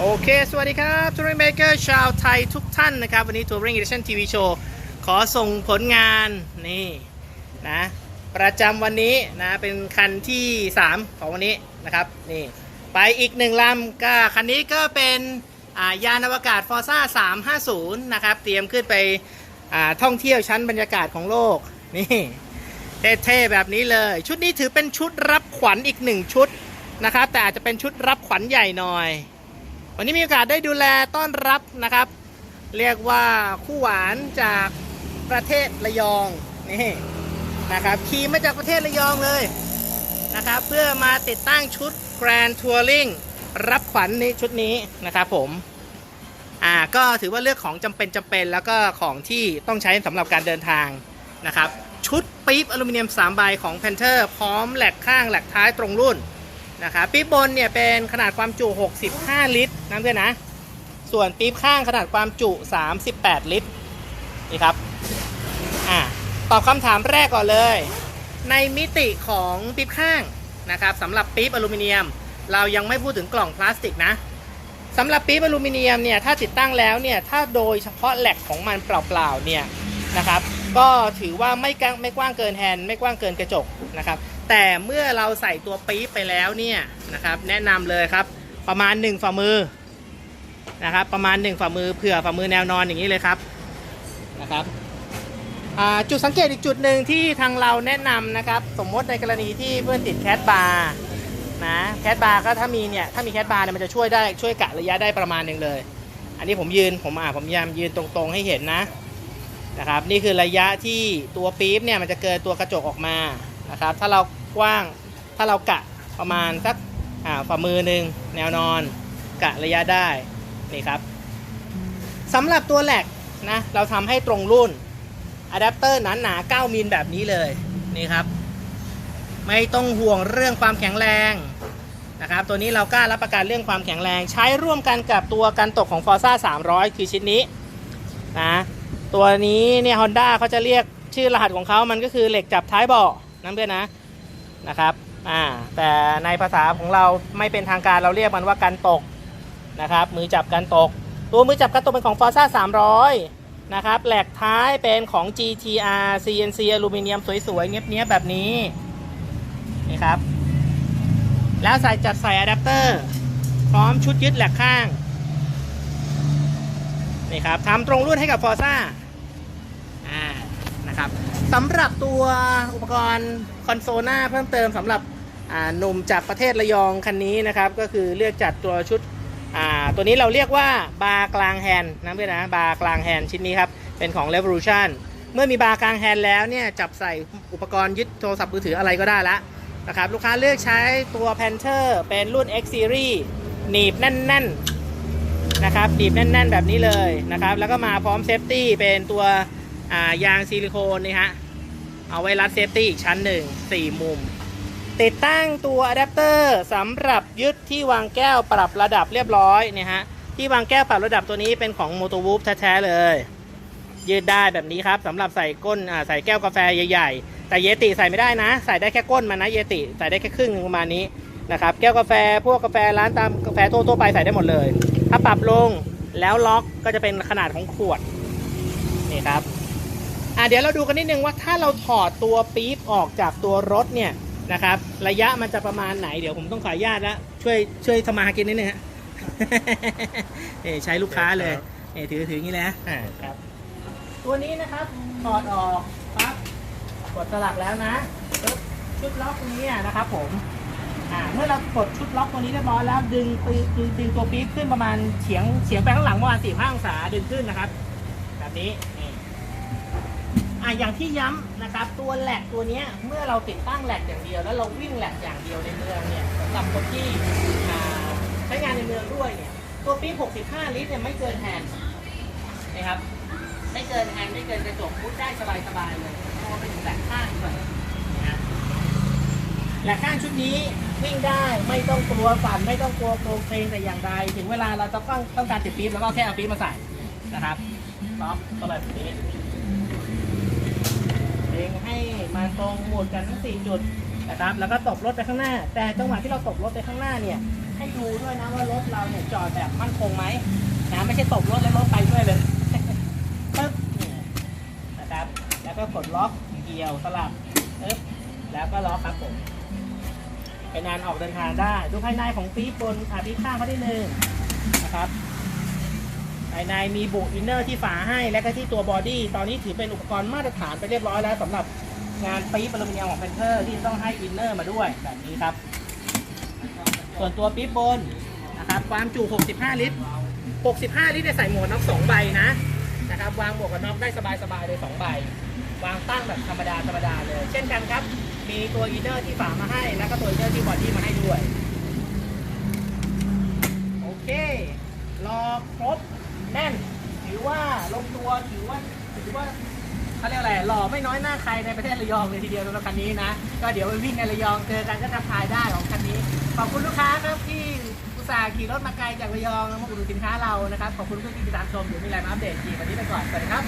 โอเค สวัสดีครับทัวริงเมเกอร์ชาวไทยทุกท่านนะครับ วันนี้ทัวริง Edition TV Show ขอส่งผลงานนี่นะประจำวันนี้นะเป็นคันที่ 3 ของวันนี้นะครับนี่ไปอีกหนึ่งลำก็คันนี้ก็เป็นายานอวกาศฟอร์ซ่า350 นะครับ เตรียมขึ้นไปท่องเที่ยวชั้นบรรยากาศของโลกนี่เท่ๆแบบนี้เลย ชุดนี้ถือเป็นชุดรับขวัญอีกหนึ่งชุดนะครับ แต่อาจจะเป็นชุดรับขวัญใหญ่หน่อย วันนี้มีโอกาสได้ดูแลต้อนรับนะครับ เรียกว่าคู่หวานจากประเทศระยองนี่นะครับขี่มาจากประเทศระยองเลยนะครับ เพื่อมาติดตั้งชุด Grand Touring รับขวัญในชุดนี้นะครับผมอ่าก็ถือว่าเลือกของจำเป็นจำเป็น แล้วก็ของที่ต้องใช้สำหรับการเดินทางนะครับ ชุดปี๊บอลูมิเนียม3ใบของ Panther พร้อมแหลกข้างแหลกท้ายตรงรุ่น นะครับปี๊บบนเนี่ยเป็นขนาดความจุ 65 ลิตรนะเพื่อนนะ ส่วนปี๊บข้างขนาดความจุ 38 ลิตรนี่ครับอ่าตอบคำถามแรกก่อนเลย ในมิติของปี๊บข้างนะครับสำหรับปี๊บอลูมิเนียม เรายังไม่พูดถึงกล่องพลาสติกนะสำหรับปี๊บอลูมิเนียมเนี่ยถ้าติดตั้งแล้วเนี่ยถ้าโดยเฉพาะแหลกของมันเปล่าๆเนี่ยนะครับก็ถือว่าไม่กว้างไม่กว้างเกินแฮนด์ไม่กว้างเกินกระจกนะครับ แต่เมื่อเราใส่ตัวปี๊บไปแล้วเนี่ยนะครับ แนะนำเลยครับประมาณ 1 ฝ่ามือนะครับประมาณ 1 ฝ่ามือเผื่อฝ่ามือแนวนอนอย่างนี้เลยครับนะครับจุดสังเกตอีกจุดหนึ่งที่ทางเราแนะนำนะครับ สมมติในกรณีที่เพื่อนติดแคสบาร์นะแคสบาร์ก็ถ้ามีเนี่ยถ้ามีแคสบาร์เนี่ยมันจะช่วยได้ช่วยกะระยะได้ประมาณหนึ่งเลย อันนี้ผมยืนผมอ่าผมพยายามยืนตรงๆให้เห็นนะนะครับ นี่คือระยะที่ตัวปี๊บเนี่ยมันจะเกินตัวกระจกออกมา นะครับ ถ้าเรากว้าง ถ้าเรากะประมาณสักฝ่ามือหนึ่งแนวนอน กะระยะได้ นี่ครับสำหรับตัวแหลกนะเราทำให้ตรงรุ่นอะแดปเตอร์หนาหนา9มิลแบบนี้เลยนี่ครับ ไม่ต้องห่วงเรื่องความแข็งแรงนะครับ ตัวนี้เรากล้ารับประกันเรื่องความแข็งแรง ใช้ร่วมกันกับตัวกันตกของ Forza 300 คือชิ้นนี้นะตัวนี้เนี่ยฮอนด้าเขาจะเรียกชื่อรหัสของเขามันก็คือเหล็กจับท้ายเบาะ นั่นเพื่อนนะนะครับอ่าแต่ในภาษาของเราไม่เป็นทางการเราเรียกมันว่ากันตกนะครับมือจับกันตก ตัวมือจับกันตกเป็นของ Forza 300 นะครับแหลกท้ายเป็นของ GTR CNC อลูมิเนียมสวยๆ เนี้ยบๆ แบบนี้นี่ครับ แล้วใส่จัดใส่อะแดปเตอร์ พร้อมชุดยึดแหลกข้างนี่ครับทำตรงรุ่นให้กับ Forza อ่านะครับ สำหรับตัวอุปกรณ์คอนโซลหน้าเพิ่มเติมสำหรับหนุ่มจากประเทศระยองคันนี้นะครับ ก็คือเลือกจัดตัวชุดตัวนี้เราเรียกว่าบาร์กลางแฮนด์นะเพื่อนนะบาร์กลางแฮนด์ชิ้นนี้ครับ เป็นของ Revolution เมื่อมีบาร์กลางแฮนด์แล้วเนี่ยจับใส่อุปกรณ์ยึดโทรศัพท์มือถืออะไรก็ได้ละนะครับลูกค้าเลือกใช้ตัว Panther เป็นรุ่น X Series หนีบแน่นๆนะครับหนีบแน่น ๆ แบบนี้เลยนะครับ แล้วก็มาพร้อมเซฟตี้เป็นตัว ยางซิลิโคนนี่ฮะ เอาไว้รัดเซฟตี้อีกชั้นหนึ่งสี่มุม ติดตั้งตัวอะแดปเตอร์สำหรับยึดที่วางแก้วปรับระดับเรียบร้อยเนี่ยฮะ ที่วางแก้วปรับระดับตัวนี้เป็นของ m o t o w o o f แท้ๆเลย ยืดได้แบบนี้ครับสำหรับใส่ก้นใส่แก้วกาแฟใหญ่ๆ แต่เยติใส่ไม่ได้นะ ใส่ได้แค่ก้นมันนะเยติใส่ได้แค่ครึ่งหนึงประมาณนี้นะครับแก้วกาแฟพวกกาแฟร้านตามกาแฟทั่วๆไปใส่ได้หมดเลย ถ้าปรับลงแล้วล็อกก็จะเป็นขนาดของขวดนี่ครับ อะเดี๋ยวเราดูกันนิดนึงว่าถ้าเราถอดตัวปี๊บออกจากตัวรถเนี่ยนะครับ ระยะมันจะประมาณไหนเดี๋ยวผมต้องขออนุญาตแล้วช่วยช่วยทำมาหากินนิดนึงฮะเอ่ใช้ลูกค้าเลยเอ่ถือถืออย่างนี้เลยนะอ่าครับ ตัวนี้นะครับถอดออกปั๊บกดสลักแล้วนะปึ๊บชุดล็อกตรงนี้อะนะครับ ผมอ่าเมื่อเรากดชุดล็อกตัวนี้เรียบร้อยแล้ว ดึงปีดึงดึงตัวปี๊บขึ้นประมาณเฉียงเฉียงไปข้างหลังประมาณสี่ห้าองศาดึงขึ้นนะครับ แบบนี้นี่ อะอย่างที่ย้ำนะครับตัวแหลกตัวเนี้ยเมื่อเราติดตั้งแหลกอย่างเดียว แล้วเราวิ่งแหลกอย่างเดียวในเมืองเนี่ยสำหรับคนที่อ่าใช้งานในเมืองด้วยเนี่ยตัวปี๊บ65 ลิตรเนี่ยไม่เกินแฮนด์นะครับไม่เกินแฮนด์ไม่เกินกระจกพุดได้สบายๆเลยพอไปถึงแหลกข้างด้วยนะฮะแหลกข้างชุดนี้วิ่งได้ไม่ต้องกลัวสั่นไม่ต้องกลัวโปรเพลงแต่อย่างใดถึงเวลาเราจะต้องต้องการติดปี๊บแล้วก็แค่เอาปี๊บมาใส่นะครับล็อกก็แบบนี้ เองให้มาตรงหมุดกันทั้ง4จุดนะครับ แล้วก็ตบรถไปข้างหน้า แต่จังหวะที่เราตบรถไปข้างหน้าเนี่ย ให้ดูด้วยนะว่ารถเราเนี่ยจอดแบบมั่นคงไหมนะไม่ใช่ตบรถแล้วรถไปด้วยเลยปึ๊บนะครับ แล้วก็กดล็อกเกี่ยวสลับปึ๊บแล้วก็ล็อกครับผมเป็นนานออกเดินทางได้ ดูภายในของปีบบนอ่าปี๊บข้างเขาได้หนึ่งนะครับ ภายในมีบุอินเนอร์ที่ฝาให้และก็ที่ตัวบอดี้ตอนนี้ถือเป็นอุปกรณ์มาตรฐานไปเรียบร้อยแล้วสำหรับงานปี๊บอลูมิเนียมของเพนเทอร์ที่ต้องให้อินเนอร์มาด้วยแบบนี้ครับ ส่วนตัวปี๊บบนนะครับความจุ 65 ลิตร 65 ลิตรเนี่ยใส่หมวกน็อก2ใบนะนะครับวางหมวกกันน็อกได้สบายๆเลย2ใบ วางตั้งแบบธรรมดาธรรมดาเลย เช่นกันครับ มีตัวอินเนอร์ที่ฝามาให้ แล้วก็ตัวอินเนอร์ที่บอดี้มาให้ด้วย โอเค รอครบแน่น ถือว่าลง ตัวถือว่าถือว่าเขาเรียกอะไรหล่อไม่น้อยหน้าใครในประเทศระยองเลยทีเดียวสำหรับคันนี้นะ ก็เดี๋ยวไปวิ่งในระยองเจอกันก็จะทายได้ของคันนี้ ขอบคุณลูกค้าครับที่อุตส่าห์ขี่รถมาไกลจากระยองมาอุดหนุนสินค้าเรานะครับขอบคุณเพื่อนที่ติดตามชมเดี๋ยวมีอะไรมาอัปเดตอีกวันนี้ไปก่อนสวัสดีครับ